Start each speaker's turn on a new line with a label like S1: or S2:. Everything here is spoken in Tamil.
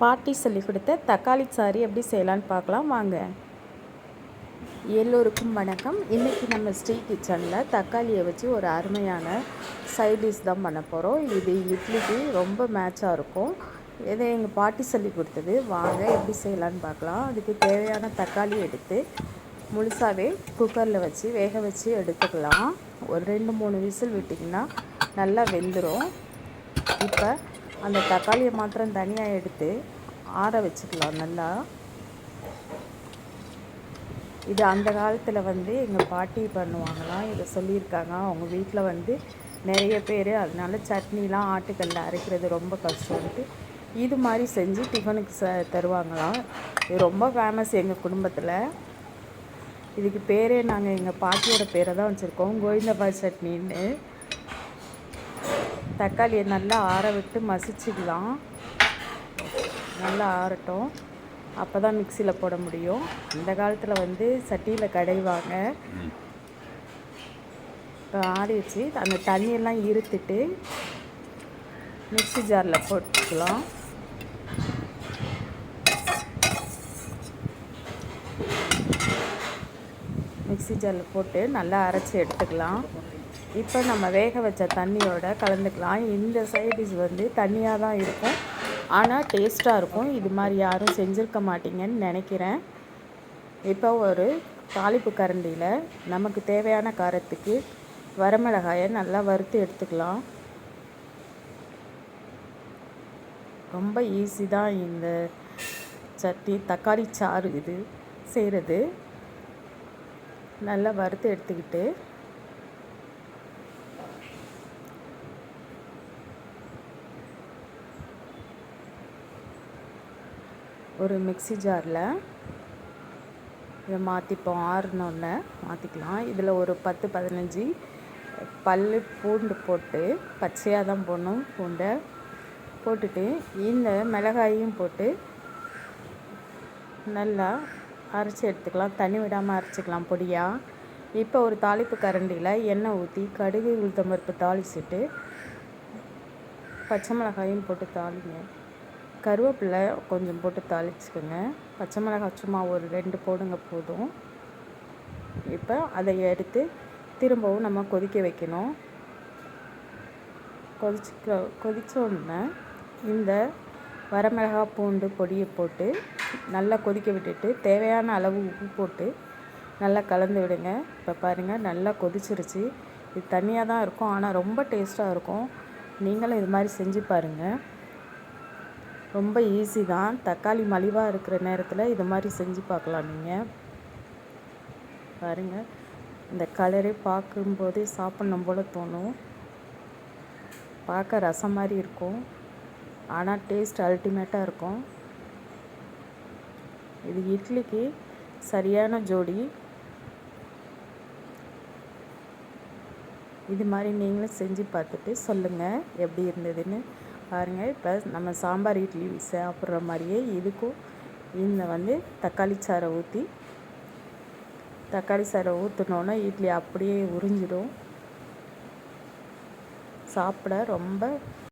S1: பாட்டி சொல்லி கொடுத்த தக்காளி சாரி எப்படி செய்யலான்னு பார்க்கலாம் வாங்க. எல்லோருக்கும் வணக்கம். இன்றைக்கி நம்ம ஸ்ரீ கிச்சனில் தக்காளியை வச்சு ஒரு அருமையான சைட் டிஷ் தான் பண்ண போகிறோம் இது இட்லிக்கு ரொம்ப மேட்சாக இருக்கும். இதை எங்கள் பாட்டி சொல்லி கொடுத்தது. வாங்க எப்படி செய்யலான்னு பார்க்கலாம். அதுக்கு தேவையான தக்காளி எடுத்து முழுசாகவே குக்கரில் வச்சு வேக வச்சு எடுத்துக்கலாம். ஒரு ரெண்டு மூணு விசில் விட்டிங்கன்னா நல்லா வெந்துடும் இப்போ அந்த தக்காளியை மாத்திரம் தனியாக எடுத்து ஆற வச்சுக்கலாம் நல்லா. இது அந்த காலத்தில் வந்து எங்கள் பாட்டி பண்ணுவாங்களாம் இதை சொல்லியிருக்காங்க. அவங்க வீட்டில் வந்து நிறைய பேர் அதனால சட்னிலாம் ஆட்டுக்கல்ல அரைக்கிறது ரொம்ப கஷ்டம்ட்டு இது மாதிரி செஞ்சு டிஃபனுக்கு ச தருவாங்களாம். இது ரொம்ப ஃபேமஸ் எங்கள் குடும்பத்தில். இதுக்கு பேரே நாங்கள் எங்கள் பாட்டியோட பேரை தான் வச்சுருக்கோம் கோவிந்தபாய் சட்னின்னு. தக்காளியை நல்லா ஆற விட்டு மசிச்சுக்கலாம் நல்லா ஆறட்டும். அப்போ தான் மிக்சியில் போட முடியும். இந்த காலத்தில் வந்து சட்டியில் கடைவாங்க. இப்போ ஆறிடுச்சு. அந்த தண்ணியெல்லாம் இருத்துட்டு மிக்சி ஜாரில் போட்டுக்கலாம். மிக்சி ஜாரில் போட்டு நல்லா அரைச்சி எடுத்துக்கலாம். இப்போ நம்ம வேக வச்ச தண்ணியோட கலந்துக்கலாம். இந்த சைடிஷ் வந்து தண்ணியாக தான் இருக்கும். ஆனால் டேஸ்ட்டாக இருக்கும். இது மாதிரி யாரும் செஞ்சுருக்க மாட்டீங்கன்னு நினைக்கிறேன். இப்போ ஒரு தாளிப்பு கரண்டியில் நமக்கு தேவையான காரத்துக்கு வரமிளகாயை நல்லா வறுத்து எடுத்துக்கலாம். ரொம்ப ஈஸி தான் இந்த சட்னி தக்காளி சாறு இது செய்கிறது நல்லா வறுத்து எடுத்துக்கிட்டு ஒரு மிக்சி ஜாரில் இதை மாற்றிப்போம் ஆறுனோடனே மாற்றிக்கலாம். இதில் ஒரு பத்து பதினஞ்சு பல் பூண்டு போட்டு பச்சையாக தான் போடணும் பூண்டை போட்டுட்டு இந்த மிளகாயும் போட்டு நல்லா அரைச்சி எடுத்துக்கலாம். தண்ணி விடாமல் அரைச்சிக்கலாம் பொடியாக இப்போ ஒரு தாளிப்பு கரண்டியில் எண்ணெய் ஊற்றி கடுகு உளுத்தம்பருப்பு தாளிச்சிட்டு பச்சை மிளகாயும் போட்டு தாளிங்க. கருவேப்பிலை கொஞ்சம் போட்டு தாளிச்சுக்கோங்க. பச்சை மிளகாய் சும்மா ஒரு ரெண்டு போடுங்க போதும். இப்போ அதை எடுத்து திரும்பவும் நம்ம கொதிக்க வைக்கணும். கொதிச்சு கொதித்தோடனே இந்த வரமிளகாய் பூண்டு பொடியை போட்டு நல்லா கொதிக்க விட்டுட்டு தேவையான அளவு உப்பு போட்டு நல்லா கலந்து விடுங்க. இப்போ பாருங்கள் நல்லா கொதிச்சிருச்சு. இது தனியாக தான் இருக்கும் ஆனால் ரொம்ப டேஸ்ட்டாக இருக்கும். நீங்களும் இது மாதிரி செஞ்சு பாருங்கள் ரொம்ப ஈஸி தான். தக்காளி மலிவாக இருக்கிற நேரத்தில் இது மாதிரி செஞ்சு பார்க்கலாம் நீங்கள் பாருங்கள் இந்த கலரே பார்க்கும்போதே சாப்பிட்ணும் போல் தோணும். பார்க்க ரசம் மாதிரி இருக்கும். ஆனால் டேஸ்ட் அல்டிமேட்டாக இருக்கும். இது இட்லிக்கு சரியான ஜோடி. இது மாதிரி நீங்களும் செஞ்சு பார்த்துட்டு சொல்லுங்கள் எப்படி இருந்ததுன்னு. பாருங்கள் இப்போ நம்ம சாம்பார் இட்லி சாப்பிட்ற மாதிரியே இதுக்கும் இந்த வந்து தக்காளி சாறை ஊற்றி தக்காளி சாறை ஊற்றினோன்னா இட்லி அப்படியே உறிஞ்சிடும். சாப்பிட ரொம்ப